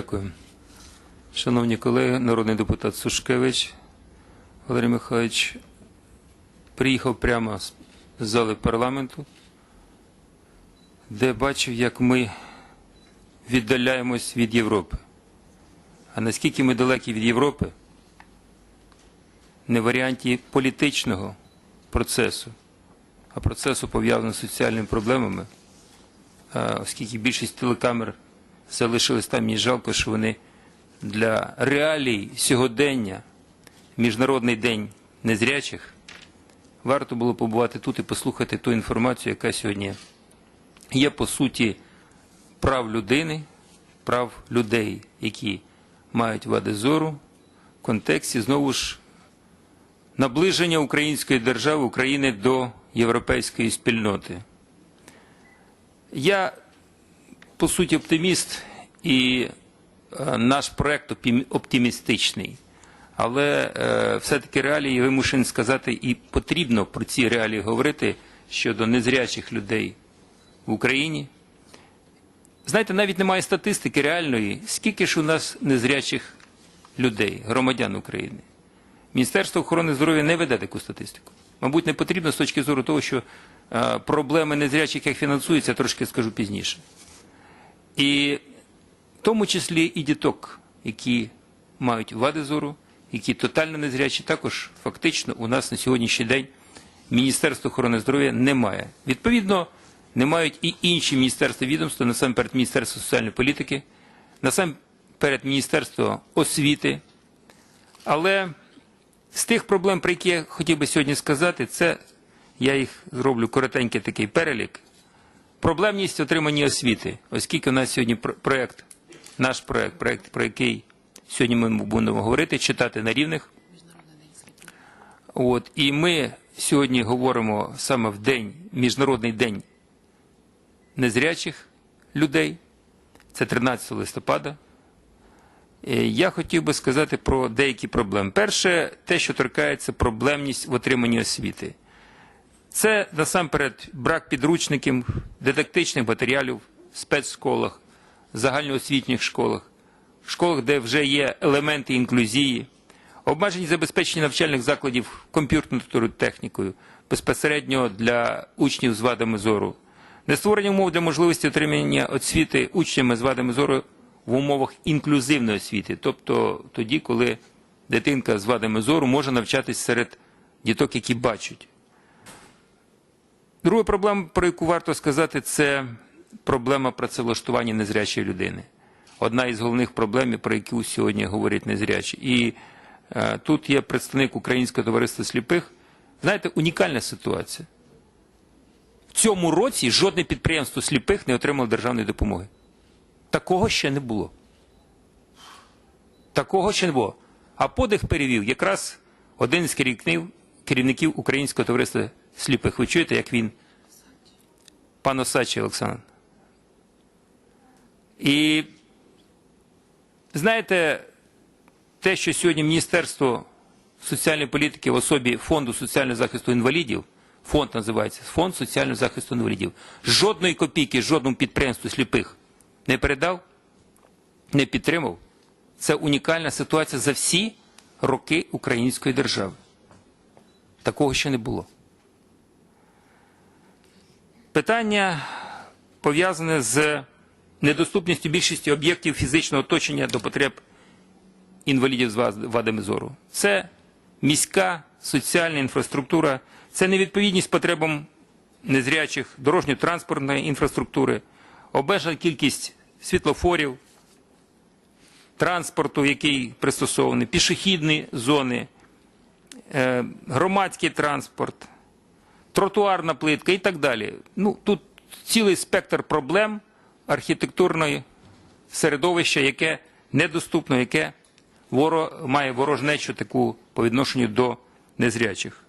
Дякую. Шановні колеги, народний депутат Сушкевич Валерій Михайлович приїхав прямо з зали парламенту, де бачив, як ми віддаляємось від Європи. А наскільки ми далекі від Європи, не в варіанті політичного процесу, а процесу пов'язаного з соціальними проблемами, оскільки більшість телекамер залишились там, мені жалко, що вони для реалій сьогодення, Міжнародний день незрячих, варто було побувати тут і послухати ту інформацію, яка сьогодні є по суті прав людини, прав людей, які мають вади зору, в контексті знову ж наближення української держави України до європейської спільноти. Я по суті оптиміст, і е, наш проект оптимістичний. Але е, все-таки реалії я вимушений сказати, і потрібно про ці реалії говорити щодо незрячих людей в Україні. Знаєте, навіть немає статистики реальної, скільки ж у нас незрячих людей, громадян України. Міністерство охорони здоров'я не веде таку статистику. Мабуть, не потрібно з точки зору того, що е, проблеми незрячих як фінансуються, трошки скажу пізніше. І в тому числі і діток, які мають вади зору, які тотально незрячі, також фактично у нас на сьогоднішній день Міністерство охорони здоров'я немає. Відповідно, не мають і інші міністерства відомства, насамперед Міністерство соціальної політики, насамперед Міністерство освіти. Але з тих проблем, про які я хотів би сьогодні сказати, це я їх зроблю коротенький такий перелік. Проблемність отримання освіти, оскільки у нас сьогодні про- проект, наш проект, проект, про який сьогодні ми будемо говорити, читати на рівних. От, і ми сьогодні говоримо саме в день, Міжнародний день незрячих людей, це 13 листопада. Е, Я хотів би сказати про деякі проблеми. Перше, те, що торкається проблемність в отриманні освіти. Це насамперед брак підручників, дидактичних матеріалів в спецшколах, загальноосвітніх школах, школах, де вже є елементи інклюзії, обмежені забезпечення навчальних закладів комп'ютерною технікою, безпосередньо для учнів з вадами зору, нестворення умов для можливості отримання освіти учнями з вадами зору в умовах інклюзивної освіти, тобто тоді, коли дитинка з вадами зору може навчатись серед діток, які бачать. Друга проблема, про яку варто сказати, це проблема працевлаштування незрячої людини. Одна із головних проблем, про яку сьогодні говорять незрячі. І е, тут є представник Українського товариства сліпих. Знаєте, унікальна ситуація. В цьому році жодне підприємство сліпих не отримало державної допомоги. Такого ще не було. Такого ще не було. А подих перевів якраз один з керівників, керівників Українського товариства сліпих. Ви чуєте, як він? Пан Осадчий Олександр. І знаєте, те, що сьогодні Міністерство соціальної політики в особі Фонду соціального захисту інвалідів, фонд називається Фонд соціального захисту інвалідів, жодної копійки жодному підприємству сліпих не передав, не підтримав. Це унікальна ситуація за всі роки української держави. Такого ще не було. Питання пов'язане з недоступністю більшості об'єктів фізичного оточення до потреб інвалідів з вадами зору. Це міська соціальна інфраструктура, це невідповідність потребам незрячих дорожньо-транспортної інфраструктури, обмежена кількість світлофорів, транспорту, який пристосований, пішохідні зони, е, громадський транспорт, тротуарна плитка і так далі. Ну, тут цілий спектр проблем архітектурної середовища, яке недоступно, яке воро, має ворожнечу таку по відношенню до незрячих.